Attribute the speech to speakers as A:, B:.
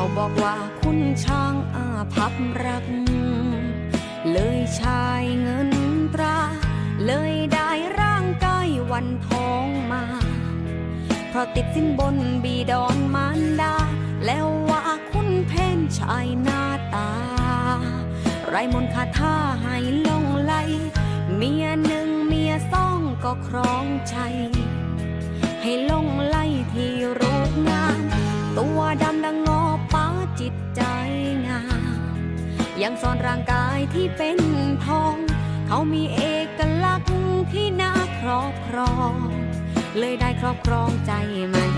A: เขาบอกว่าคุณช่างอาภัพรัก เลยชายเงินตรา เลยได้ร่างกายวันทองมา เพราะติดสินบนบีดอนมารดา แล้วว่าคุณเพนชายหน้าตา ไรมนคาถาให้ลงไหลเมียหนึ่งเมียสองก็ครองใจ ให้ลง ดำดังงอป้าจิตใจงามยังซ่อนร่างกายที่เป็นทอง เขามีเอกลักษณ์ที่น่าครอบครอง เลยได้ครอบครองใจมัน